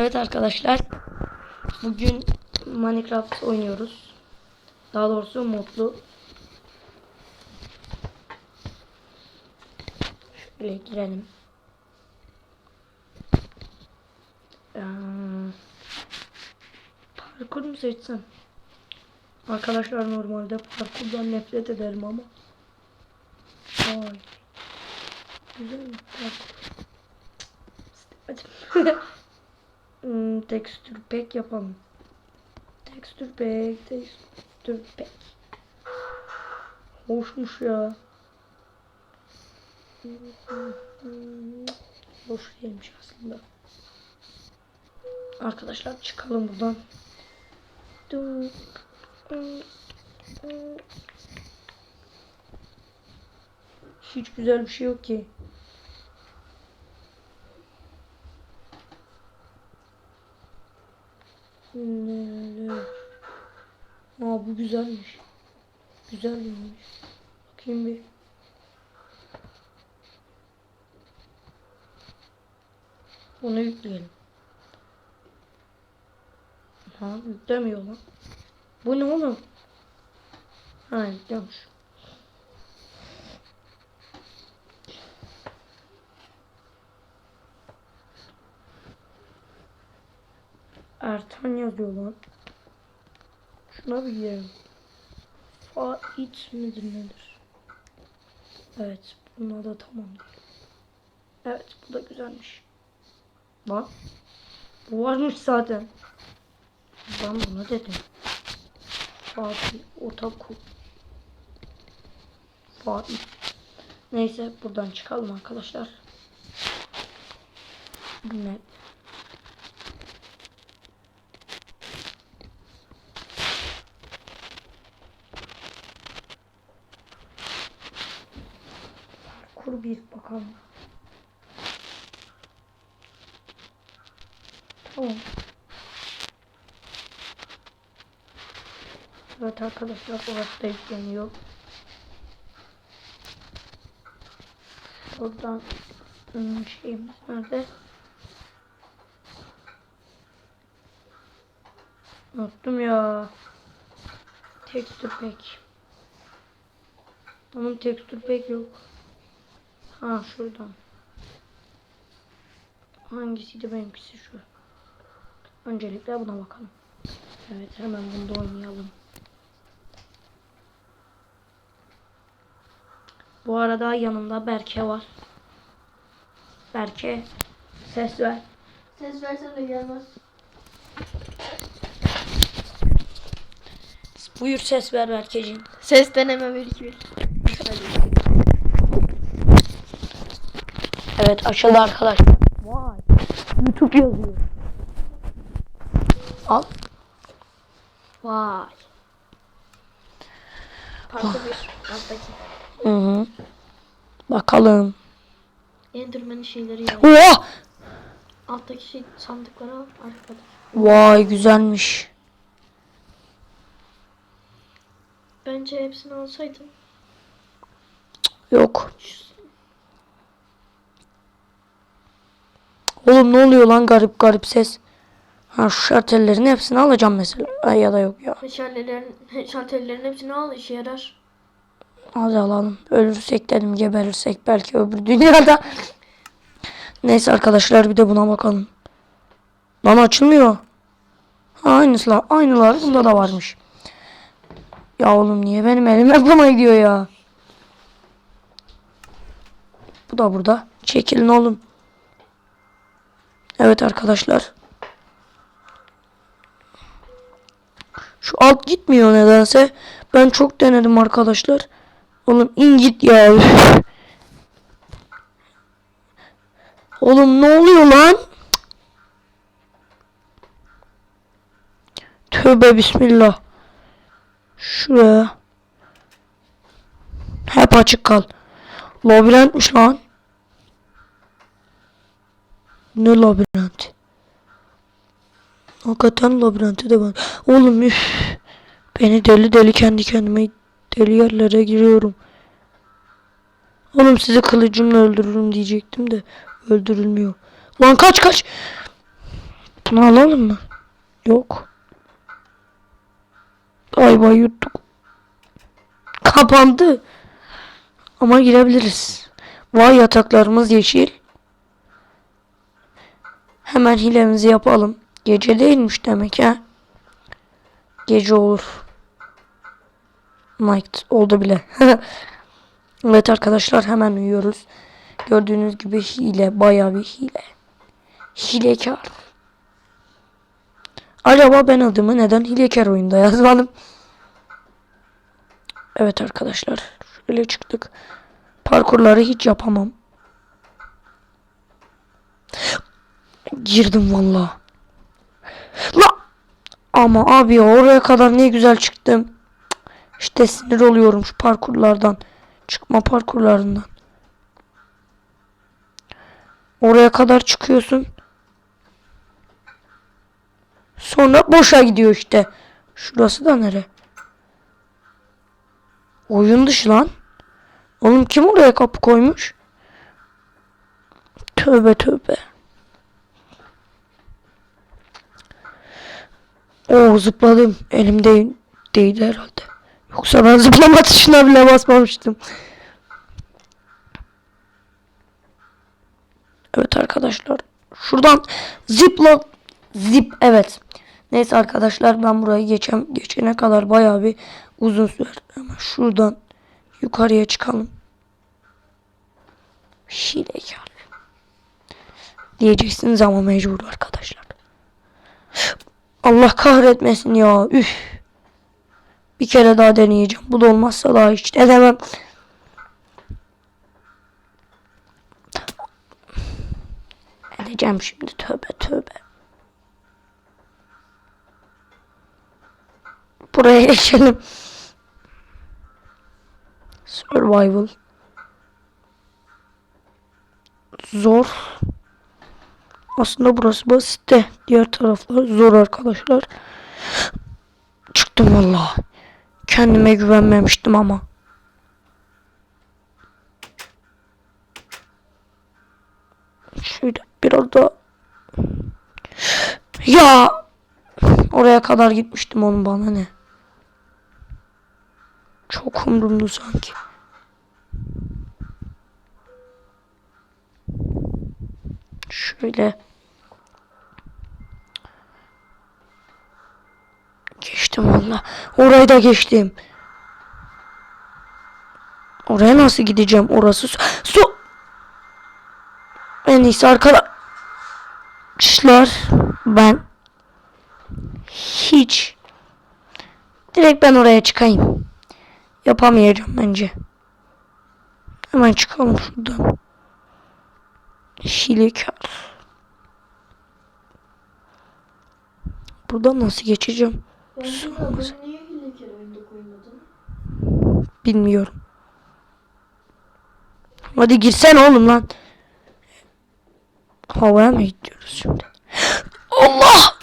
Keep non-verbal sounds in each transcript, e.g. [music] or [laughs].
Evet arkadaşlar. Bugün Minecraft oynuyoruz. Daha doğrusu modlu. Şöyle girelim. Ee, parkur mu seçsem? Arkadaşlar normalde parkurdan nefret ederim ama. Vay. Güzel bir parkur. [laughs] Hmm, tekstür pek yapalım. Tekstür pek, tekstür pek. Hoşmuş ya. Hoş değilmiş aslında. Arkadaşlar çıkalım buradan. Hiç güzel bir şey yok ki. Aa bu güzelmiş. Güzelmiş. Bakayım bir. Bunu yükleyelim. Ha yüklemiyor lan. Bu ne oğlum? Ha yüklüyormuş. Ertan yazıyor lan. Şuna bir girelim. Fait midir nedir? Evet. Buna da tamam. Evet. Bu da güzelmiş. Bak. Bu varmış zaten. Ben buna dedim. Fatih Otaku. Fatih. Neyse buradan çıkalım arkadaşlar. Ne? Kur bir bakalım. Tamam. Evet arkadaşlar burası da yükleniyor. Buradan şeyimiz nerede? Unuttum ya. Tekstür pek. Onun tekstür pek yok. Ha şuradan. Hangisiydi benimkisi şu. Öncelikle buna bakalım. Evet hemen bunda oynayalım. Bu arada yanımda Berke var. Berke ses ver. Ses versen de gelmez. Buyur ses ver Berkeciğim. Ses deneme 1 2 1. Evet açıldı arkadaşlar. Vay. YouTube yazıyor. Al. Vay. Parça 1 alttaki. Hı hı. Bakalım. Enderman'in şeyleri ya. Oha! Alttaki şey sandıkları al arkada. Vay güzelmiş. Bence hepsini alsaydın. Yok. Oğlum ne oluyor lan garip garip ses. Ha şu şartellerin hepsini alacağım mesela. Ay ya da yok ya. Şalterlerin, [laughs] şalterlerin hepsini al işe yarar. Hadi alalım. Ölürsek dedim geberirsek belki öbür dünyada. [laughs] Neyse arkadaşlar bir de buna bakalım. Lan açılmıyor. Ha, aynısı, aynıları bunda da varmış. Ya oğlum niye benim elime buna gidiyor ya. Bu da burada. Çekilin oğlum. Evet arkadaşlar. Şu alt gitmiyor nedense. Ben çok denedim arkadaşlar. Oğlum in git ya. Oğlum ne oluyor lan? Tövbe bismillah. Şuraya. Hep açık kal. Labirentmiş lan. Ne labirent? Hakikaten labirenti de ben. Oğlum üf. Beni deli deli kendi kendime deli yerlere giriyorum. Oğlum sizi kılıcımla öldürürüm diyecektim de öldürülmüyor. Lan kaç kaç. Şunu alalım mı? Yok. Ay vay yuttuk. Kapandı. Ama girebiliriz. Vay yataklarımız yeşil. Hemen hilemizi yapalım. Gece değilmiş demek ha. Gece olur. Night oldu bile. [laughs] evet arkadaşlar hemen uyuyoruz. Gördüğünüz gibi hile bayağı bir hile. Hilekar. Acaba ben adımı neden hilekar oyunda yazmadım? Evet arkadaşlar. Şöyle çıktık. Parkurları hiç yapamam. Girdim valla. La! Ama abi ya oraya kadar ne güzel çıktım. İşte sinir oluyorum şu parkurlardan. Çıkma parkurlarından. Oraya kadar çıkıyorsun. Sonra boşa gidiyor işte. Şurası da nere? Oyun dışı lan. Oğlum kim oraya kapı koymuş? Tövbe tövbe. Oo zıpladım. Elim değil, değdi herhalde. Yoksa ben zıplama tuşuna bile basmamıştım. Evet arkadaşlar. Şuradan zipla zip evet. Neyse arkadaşlar ben burayı geçem geçene kadar bayağı bir uzun sürer. Ama şuradan yukarıya çıkalım. Şilekar. Diyeceksiniz ama mecbur arkadaşlar. Allah kahretmesin ya. Üf. Bir kere daha deneyeceğim. Bu da olmazsa daha hiç denemem. Edeceğim şimdi. Tövbe tövbe. Buraya geçelim. Survival. Zor. Aslında burası basit de diğer taraflar zor arkadaşlar. Çıktım valla. Kendime güvenmemiştim ama. Şöyle biraz da ya oraya kadar gitmiştim onun bana ne. Çok umurumdu sanki. Şöyle geçtim valla. Orayı da geçtim. Oraya nasıl gideceğim? Orası su. su. En iyisi arkadaşlar ben hiç direkt ben oraya çıkayım. Yapamayacağım bence. Hemen çıkalım şuradan. Hilekar. Buradan nasıl geçeceğim? Bence niye hilekar oyunda koymadın? Bilmiyorum. Hadi girsen oğlum lan. Havaya mı gidiyoruz şimdi? Allah!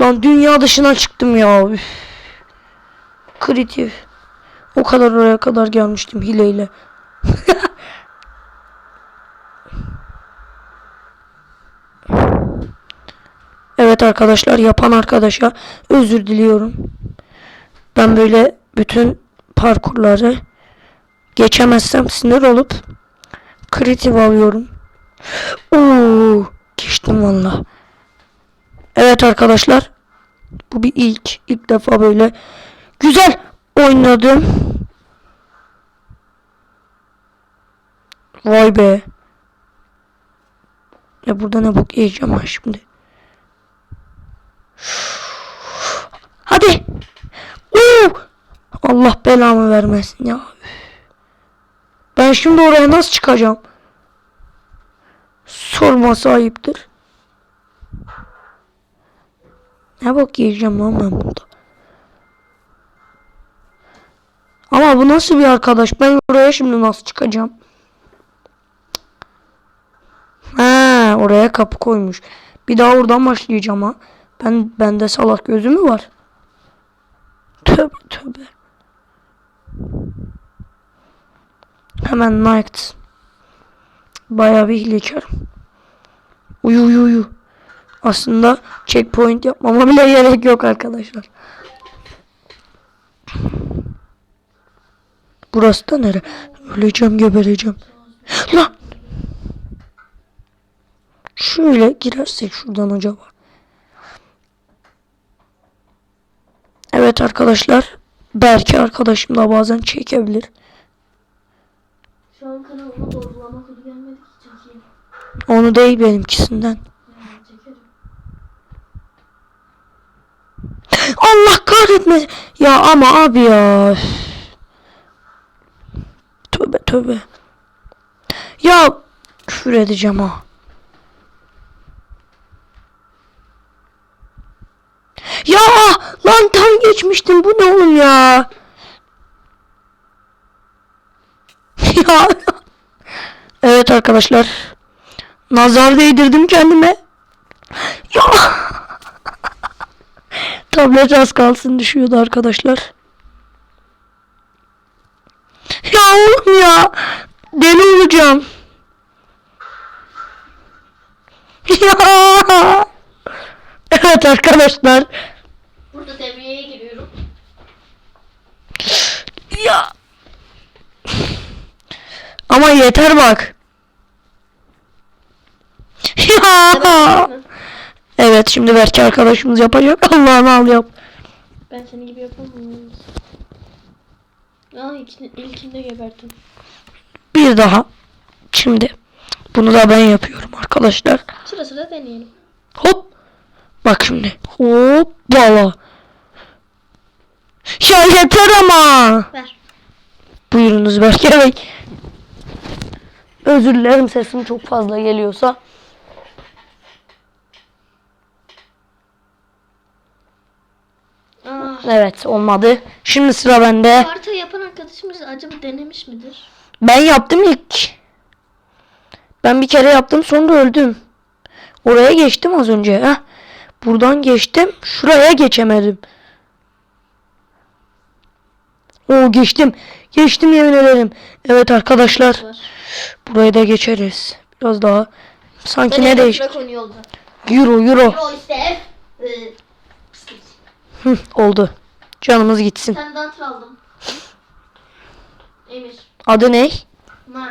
Lan dünya dışına çıktım ya. Üf. Kritif. O kadar oraya kadar gelmiştim hileyle. [laughs] evet arkadaşlar yapan arkadaşa özür diliyorum. Ben böyle bütün parkurları geçemezsem sinir olup kritik alıyorum. Oo, geçtim valla. Evet arkadaşlar. Bu bir ilk. ilk defa böyle güzel oynadım. Vay be. Ya burada ne bok yiyeceğim ha şimdi. Hadi. Oo! Allah belamı vermesin ya. Ben şimdi oraya nasıl çıkacağım? Sorması ayıptır. Ne bok yiyeceğim lan ben burada. Ama bu nasıl bir arkadaş? Ben oraya şimdi nasıl çıkacağım? Ha, oraya kapı koymuş. Bir daha oradan başlayacağım ha. Ben bende salak gözü mü var? Tövbe tövbe. Hemen Night. Bayağı bir hilekarım. Uyu uyu uyu. Aslında checkpoint yapmama bile [laughs] gerek yok arkadaşlar. Burası da nere? Öleceğim gebereceğim. Lan! Şöyle girersek şuradan acaba. Evet arkadaşlar. Belki arkadaşım da bazen çekebilir. Şu an kanalıma doğrulama kodu gelmedi ki çekeyim. Onu değil benimkisinden. Yani çekerim. [laughs] Allah kahretme. Ya ama abi ya. Tövbe tövbe. Ya küfür edeceğim ha. Ya lan tam geçmiştim. Bu ne oğlum ya? [laughs] ya. Evet arkadaşlar. Nazar değdirdim kendime. Ya. [laughs] Tablet az kalsın düşüyordu arkadaşlar. Ya oğlum ya. Deli olacağım. [laughs] Ya. Evet arkadaşlar. Burada devreye giriyorum. Ya. Ama yeter bak. Ya. Evet şimdi belki arkadaşımız yapacak. [laughs] Allah'ını al yap. Ben senin gibi yapamam. Aa ilkinde geberdim. Bir daha. Şimdi. Bunu da ben yapıyorum arkadaşlar. Sıra sıra deneyelim. Hop. Bak şimdi. Hop. Valla. Ya yeter ama. Ver. Buyurunuz Berke [laughs] Bey. Özür dilerim sesim çok fazla geliyorsa. Aa. Evet olmadı. Şimdi sıra bende. Harita yapan arkadaşımız acaba denemiş midir? Ben yaptım ilk. Ben bir kere yaptım sonra öldüm. Oraya geçtim az önce. Heh. Buradan geçtim. Şuraya geçemedim. Oo geçtim. Geçtim yemin ederim. Evet arkadaşlar. Var. Burayı da geçeriz. Biraz daha. Sanki Ben ne evde değiş? bırak onu yolda. Euro euro. O işte. Ee, Hı, oldu. Canımız gitsin. sen aldım. Emir. Adı ne? Man.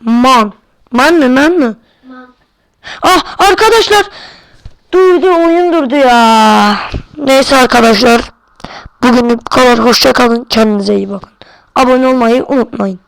Man. Man mı man mı? Man. Ah arkadaşlar. Durdu oyun durdu ya. Neyse arkadaşlar. Bugünlük bu kadar. Hoşça kalın. Kendinize iyi bakın. Abone olmayı unutmayın.